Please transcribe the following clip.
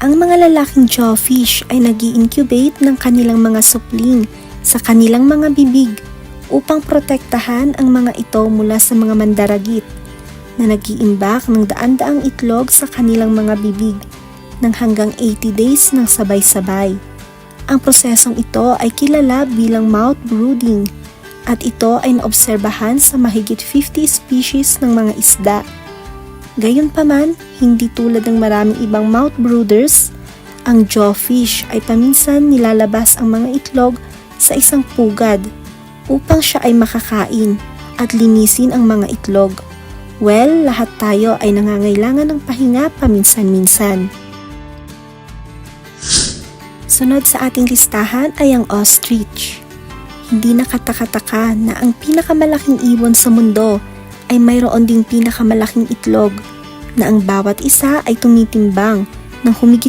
Ang mga lalaking jawfish ay nag incubate ng kanilang mga supling sa kanilang mga bibig upang protektahan ang mga ito mula sa mga mandaragit na nag-iimbak ng daan-daang itlog sa kanilang mga bibig ng hanggang 80 days ng sabay-sabay. Ang prosesong ito ay kilala bilang mouth brooding at ito ay naobserbahan sa mahigit 50 species ng mga isda. Gayunpaman, hindi tulad ng maraming ibang mouth brooders, ang jawfish ay paminsan nilalabas ang mga itlog sa isang pugad upang siya ay makakain at linisin ang mga itlog. Well, lahat tayo ay nangangailangan ng pahinga paminsan-minsan. Sunod sa ating listahan ay ang ostrich. Hindi nakataka-taka na ang pinakamalaking ibon sa mundo ay mayroon ding pinakamalaking itlog na ang bawat isa ay tumitimbang ng humigit